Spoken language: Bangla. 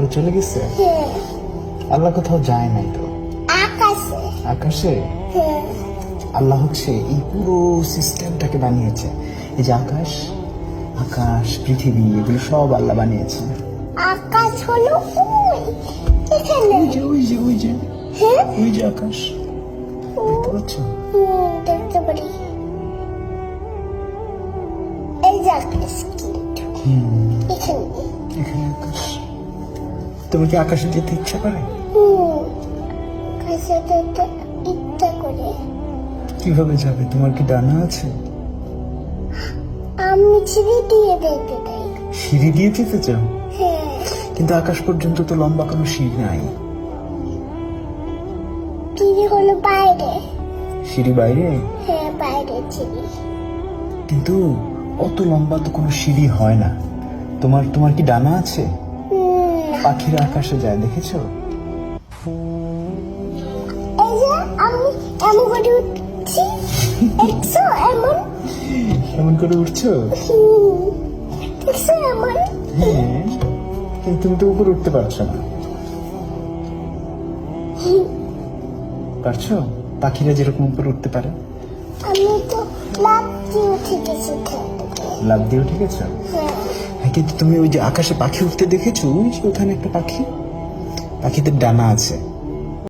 উপরে চলে গেছে? আল্লাহ কোথাও যায় নাই তো। আকাশে। আকাশে? আল্লাহ হচ্ছে এই পুরো সিস্টেমটাকে বানিয়েছে। এই যে আকাশ আকাশ পৃথিবী এগুলো সব আল্লাহ বানিয়েছে। আকাশ হলো ওই এখানে। ওই যে ওই যে ওই যে। হ্যাঁ? ওই যে আকাশ। দেখতে পাচ্ছ? দেখতে পারি। এই যে আকাশ এখানে। এখানে আকাশ। তোমার কি আকাশে যেতে ইচ্ছা করে? আকাশে যেতে ইচ্ছা করে। কীভাবে যাবে? তোমার কি ডানা আছে? আমি ছিঁড়ে দিয়ে দেখতে চাই। সিঁড়ি দিয়ে যেতে চাও? হ্যাঁ। কিন্তু আকাশ পর্যন্ত তো লম্বা কোনো সিঁড়ি নাই। চিড়ি হলো বাইরে। সিঁড়ি বাইরে? হ্যাঁ বাইরে কিন্তু অত লম্বা তো কোনো সিঁড়ি হয় না। তোমার তোমার কি ডানা আছে? পাখিরা আকাশে যায় দেখেছ? এমন করে উঠছি। হ্যাঁ কিন্তু তুমি তো উপরে উঠতে পারছ না। পারছ? পাখিরা যেরকম উপরে উঠতে পারে। আমি তো লাভ দিয়ে উঠে গেছি লাভ দিয়ে উঠে গেছো? হ্যাঁ। কিন্তু তুমি ওই যে আকাশে পাখি উঠতে দেখেছ, ওই যে ওখানে একটা পাখি? পাখিদের ডানা আছে।